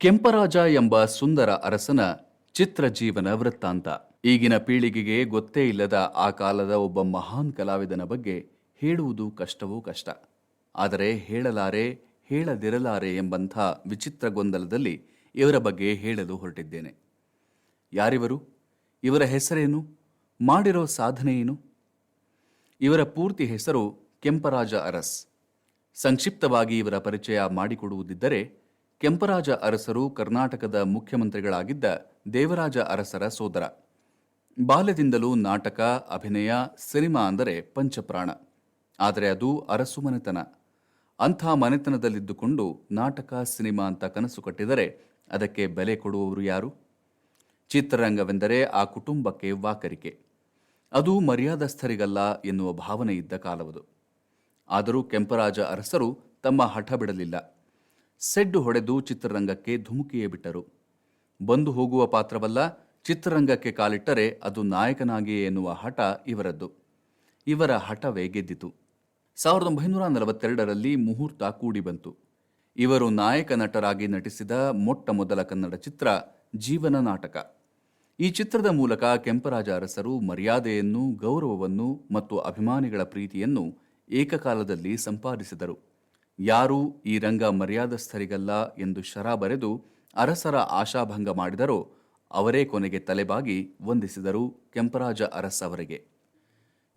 ಕೆಂಪರಾಜ ಎಂಬ ಸುಂದರ ಅರಸನ ಚಿತ್ರ ಜೀವನ ವೃತ್ತಾಂತ. ಈಗಿನ ಪೀಳಿಗೆಗೆ ಗೊತ್ತೇ ಇಲ್ಲದ ಆ ಕಾಲದ ಒಬ್ಬ ಮಹಾನ್ ಕಲಾವಿದನ ಬಗ್ಗೆ ಹೇಳುವುದು ಕಷ್ಟವೂ ಕಷ್ಟ. ಆದರೆ ಹೇಳಲಾರೆ, ಹೇಳದಿರಲಾರೆ ಎಂಬಂಥ ವಿಚಿತ್ರ ಗೊಂದಲದಲ್ಲಿ ಇವರ ಬಗ್ಗೆ ಹೇಳಲು ಹೊರಟಿದ್ದೇನೆ. ಯಾರಿವರು? ಇವರ ಹೆಸರೇನು? ಮಾಡಿರೋ ಸಾಧನೆ ಏನು? ಇವರ ಪೂರ್ತಿ ಹೆಸರು ಕೆಂಪರಾಜ ಅರಸ್. ಸಂಕ್ಷಿಪ್ತವಾಗಿ ಇವರ ಪರಿಚಯ ಮಾಡಿಕೊಡುವುದಿದ್ದರೆ ಕೆಂಪರಾಜ ಅರಸರು ಕರ್ನಾಟಕದ ಮುಖ್ಯಮಂತ್ರಿಗಳಾಗಿದ್ದ ದೇವರಾಜ ಅರಸರ ಸೋದರ. ಬಾಲ್ಯದಿಂದಲೂ ನಾಟಕ, ಅಭಿನಯ, ಸಿನಿಮಾ ಅಂದರೆ ಪಂಚಪ್ರಾಣ. ಆದರೆ ಅದು ಅರಸು ಮನೆತನ. ಅಂಥ ಮನೆತನದಲ್ಲಿದ್ದುಕೊಂಡು ನಾಟಕ, ಸಿನಿಮಾ ಅಂತ ಕನಸು ಕಟ್ಟಿದರೆ ಅದಕ್ಕೆ ಬೆಲೆ ಕೊಡುವವರು ಯಾರು? ಚಿತ್ರರಂಗವೆಂದರೆ ಆ ಕುಟುಂಬಕ್ಕೆ ವಾಕರಿಕೆ. ಅದು ಮರ್ಯಾದಸ್ಥರಿಗಲ್ಲ ಎನ್ನುವ ಭಾವನೆ ಇದ್ದ ಕಾಲವದು. ಆದರೂ ಕೆಂಪರಾಜ ಅರಸರು ತಮ್ಮ ಹಠ ಬಿಡಲಿಲ್ಲ ಸೆಡ್ಡು ಹೊಡೆದು ಚಿತ್ರರಂಗಕ್ಕೆ ಧುಮುಕಿಯೇ ಬಿಟ್ಟರು. ಬಂದು ಹೋಗುವ ಪಾತ್ರವಲ್ಲ, ಚಿತ್ರರಂಗಕ್ಕೆ ಕಾಲಿಟ್ಟರೆ ಅದು ನಾಯಕನಾಗಿಯೇ ಎನ್ನುವ ಹಠ ಇವರದ್ದು. ಇವರ ಹಠವೇ ಗೆದ್ದಿತು. ಸಾವಿರದ ಒಂಬೈನೂರ ನಲವತ್ತೆರಡರಲ್ಲಿ ಮುಹೂರ್ತ ಕೂಡಿ ಬಂತು. ಇವರು ನಾಯಕ ನಟರಾಗಿ ನಟಿಸಿದ ಮೊಟ್ಟ ಮೊದಲ ಕನ್ನಡ ಚಿತ್ರ ಜೀವನ ನಾಟಕ. ಈ ಚಿತ್ರದ ಮೂಲಕ ಕೆಂಪರಾಜ ಅರಸರು ಮರ್ಯಾದೆಯನ್ನು, ಗೌರವವನ್ನು ಮತ್ತು ಅಭಿಮಾನಿಗಳ ಪ್ರೀತಿಯನ್ನು ಏಕಕಾಲದಲ್ಲಿ ಸಂಪಾದಿಸಿದರು. ಯಾರೂ ಈ ರಂಗ ಮರ್ಯಾದಸ್ಥರಿಗಲ್ಲ ಎಂದು ಶರ ಬರೆದು ಅರಸರ ಆಶಾಭಂಗ ಮಾಡಿದರೋ ಅವರೇ ಕೊನೆಗೆ ತಲೆಬಾಗಿ ವಂದಿಸಿದರು ಕೆಂಪರಾಜ ಅರಸ್ ಅವರಿಗೆ.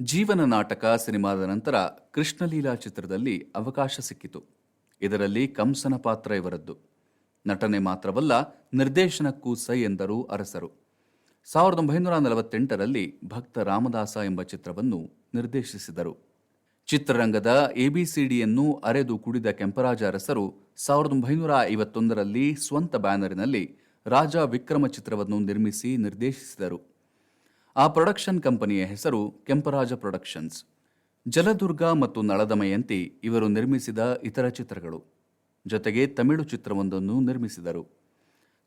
ಜೀವನ ನಾಟಕ ಸಿನಿಮಾದ ನಂತರ ಕೃಷ್ಣಲೀಲಾ ಚಿತ್ರದಲ್ಲಿ ಅವಕಾಶ ಸಿಕ್ಕಿತು. ಇದರಲ್ಲಿ ಕಂಸನ ಪಾತ್ರ ಇವರದ್ದು. ನಟನೆ ಮಾತ್ರವಲ್ಲ, ನಿರ್ದೇಶನಕ್ಕೂ ಸೈ ಎಂದರು ಅರಸರು. ಸಾವಿರದ ಒಂಬೈನೂರ ನಲವತ್ತೆಂಟರಲ್ಲಿ ಭಕ್ತ ರಾಮದಾಸ ಎಂಬ ಚಿತ್ರವನ್ನು ನಿರ್ದೇಶಿಸಿದರು. ಚಿತ್ರರಂಗದ ಎಬಿಸಿಡಿಯನ್ನು ಅರೆದು ಕುಡಿದ ಕೆಂಪರಾಜ ಅರಸರು ಸಾವಿರದ ಒಂಬೈನೂರ ಐವತ್ತೊಂದರಲ್ಲಿ ಸ್ವಂತ ಬ್ಯಾನರಿನಲ್ಲಿ ರಾಜ ವಿಕ್ರಮ ಚಿತ್ರವನ್ನು ನಿರ್ಮಿಸಿ ನಿರ್ದೇಶಿಸಿದರು. ಆ ಪ್ರೊಡಕ್ಷನ್ ಕಂಪನಿಯ ಹೆಸರು ಕೆಂಪರಾಜ ಪ್ರೊಡಕ್ಷನ್ಸ್. ಜಲದುರ್ಗ ಮತ್ತು ನಳದಮಯಂತಿ ಇವರು ನಿರ್ಮಿಸಿದ ಇತರ ಚಿತ್ರಗಳು. ಜೊತೆಗೆ ತಮಿಳು ಚಿತ್ರವೊಂದನ್ನು ನಿರ್ಮಿಸಿದರು.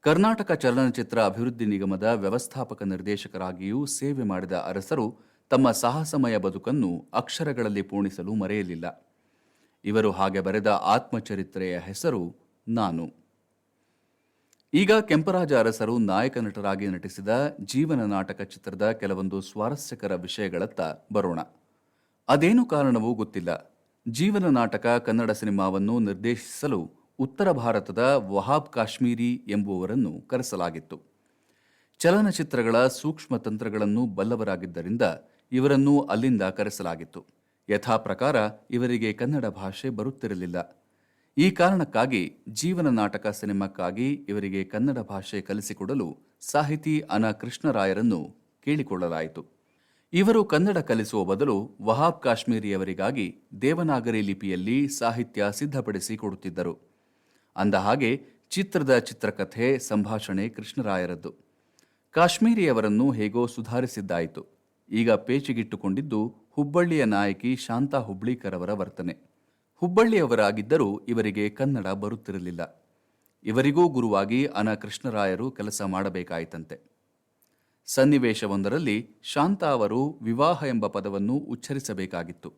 ಕರ್ನಾಟಕ ಚಲನಚಿತ್ರ ಅಭಿವೃದ್ಧಿ ನಿಗಮದ ವ್ಯವಸ್ಥಾಪಕ ನಿರ್ದೇಶಕರಾಗಿಯೂ ಸೇವೆ ಮಾಡಿದ ಅರಸರು ತಮ್ಮ ಸಾಹಸಮಯ ಬದುಕನ್ನು ಅಕ್ಷರಗಳಲ್ಲಿ ಪೂರ್ಣಿಸಲು ಮರೆಯಲಿಲ್ಲ. ಇವರು ಹಾಗೆ ಬರೆದ ಆತ್ಮಚರಿತ್ರೆಯ ಹೆಸರು ನಾನು. ಈಗ ಕೆಂಪರಾಜ ಅರಸರು ನಾಯಕ ನಟರಾಗಿ ನಟಿಸಿದ ಜೀವನ ನಾಟಕ ಚಿತ್ರದ ಕೆಲವೊಂದು ಸ್ವಾರಸ್ಯಕರ ವಿಷಯಗಳತ್ತ ಬರೋಣ. ಅದೇನು ಕಾರಣವೂ ಗೊತ್ತಿಲ್ಲ. ಜೀವನ ನಾಟಕ ಕನ್ನಡ ಸಿನಿಮಾವನ್ನು ನಿರ್ದೇಶಿಸಲು ಉತ್ತರ ಭಾರತದ ವಹಾಬ್ ಕಾಶ್ಮೀರಿ ಎಂಬುವವರನ್ನು ಕರೆಸಲಾಗಿತ್ತು. ಚಲನಚಿತ್ರಗಳ ಸೂಕ್ಷ್ಮ ತಂತ್ರಗಳನ್ನು ಬಲ್ಲವರಾಗಿದ್ದರಿಂದ ಇವರನ್ನು ಅಲ್ಲಿಂದ ಕರೆಸಲಾಗಿತ್ತು. ಯಥಾ ಪ್ರಕಾರ ಇವರಿಗೆ ಕನ್ನಡ ಭಾಷೆ ಬರುತ್ತಿರಲಿಲ್ಲ. ಈ ಕಾರಣಕ್ಕಾಗಿ ಜೀವನ ನಾಟಕ ಸಿನಿಮಾಕ್ಕಾಗಿ ಇವರಿಗೆ ಕನ್ನಡ ಭಾಷೆ ಕಲಿಸಿಕೊಡಲು ಸಾಹಿತಿ ಅನ ಕೃಷ್ಣರಾಯರನ್ನು ಕೇಳಿಕೊಳ್ಳಲಾಯಿತು. ಇವರು ಕನ್ನಡ ಕಲಿಸುವ ಬದಲು ವಹಾಬ್ ಕಾಶ್ಮೀರಿಯವರಿಗಾಗಿ ದೇವನಾಗರಿ ಲಿಪಿಯಲ್ಲಿ ಸಾಹಿತ್ಯ ಸಿದ್ಧಪಡಿಸಿ ಕೊಡುತ್ತಿದ್ದರು ಅಂದಹಾಗೆ ಚಿತ್ರದ ಚಿತ್ರಕಥೆ, ಸಂಭಾಷಣೆ ಕೃಷ್ಣರಾಯರದ್ದು. ಕಾಶ್ಮೀರಿಯವರನ್ನು ಹೇಗೋ ಸುಧಾರಿಸಿದ್ದಾಯಿತು. ಈಗ ಪೇಚಿಗಿಟ್ಟುಕೊಂಡಿದ್ದು ಹುಬ್ಬಳ್ಳಿಯ ನಾಯಕಿ ಶಾಂತಾ ಹುಬ್ಳೀಕರ್ ಅವರ ವರ್ತನೆ. ಹುಬ್ಬಳ್ಳಿಯವರಾಗಿದ್ದರೂ ಇವರಿಗೆ ಕನ್ನಡ ಬರುತ್ತಿರಲಿಲ್ಲ. ಇವರಿಗೂ ಗುರುವಾಗಿ ಅನ ಕೃಷ್ಣರಾಯರು ಕೆಲಸ ಮಾಡಬೇಕಾಯಿತಂತೆ. ಸನ್ನಿವೇಶವೊಂದರಲ್ಲಿ ಶಾಂತಾ ಅವರು ವಿವಾಹ ಎಂಬ ಪದವನ್ನು ಉಚ್ಚರಿಸಬೇಕಾಗಿತ್ತು.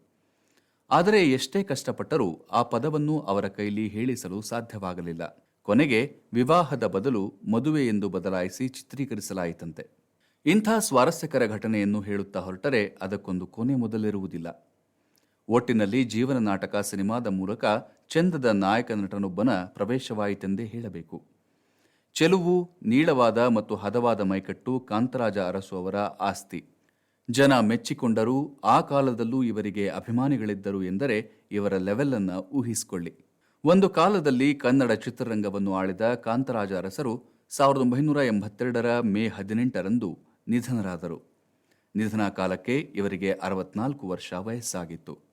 ಆದರೆ ಎಷ್ಟೇ ಕಷ್ಟಪಟ್ಟರೂ ಆ ಪದವನ್ನು ಅವರ ಕೈಲಿ ಹೇಳಿಸಲು ಸಾಧ್ಯವಾಗಲಿಲ್ಲ. ಕೊನೆಗೆ ವಿವಾಹದ ಬದಲು ಮದುವೆ ಎಂದು ಬದಲಾಯಿಸಿ ಚಿತ್ರೀಕರಿಸಲಾಯಿತಂತೆ. ಇಂಥ ಸ್ವಾರಸ್ಯಕರ ಘಟನೆಯನ್ನು ಹೇಳುತ್ತಾ ಹೊರಟರೆ ಅದಕ್ಕೊಂದು ಕೊನೆ ಮೊದಲಿರುವುದಿಲ್ಲ. ಒಟ್ಟಿನಲ್ಲಿ ಜೀವನ ನಾಟಕ ಸಿನಿಮಾದ ಮೂಲಕ ಚಂದದ ನಾಯಕ ನಟನೊಬ್ಬನ ಪ್ರವೇಶವಾಯಿತೆಂದೇ ಹೇಳಬೇಕು. ಚೆಲುವು, ನೀಳವಾದ ಮತ್ತು ಹದವಾದ ಮೈಕಟ್ಟು ಕಾಂತರಾಜ ಅರಸು ಅವರ ಆಸ್ತಿ. ಜನ ಮೆಚ್ಚಿಕೊಂಡರೂ ಆ ಕಾಲದಲ್ಲೂ ಇವರಿಗೆ ಅಭಿಮಾನಿಗಳಿದ್ದರು ಎಂದರೆ ಇವರ ಲೆವೆಲ್ ಅನ್ನು ಊಹಿಸಿಕೊಳ್ಳಿ. ಒಂದು ಕಾಲದಲ್ಲಿ ಕನ್ನಡ ಚಿತ್ರರಂಗವನ್ನು ಆಳಿದ ಕಾಂತರಾಜ ಅರಸರು ಸಾವಿರದ ಒಂಬೈನೂರ ಎಂಬತ್ತೆರಡರ ಮೇ ಹದಿನೆಂಟರಂದು ನಿಧನರಾದರು. ನಿಧನ ಕಾಲಕ್ಕೆ ಇವರಿಗೆ ಅರವತ್ನಾಲ್ಕು ವರ್ಷ ವಯಸ್ಸಾಗಿತ್ತು.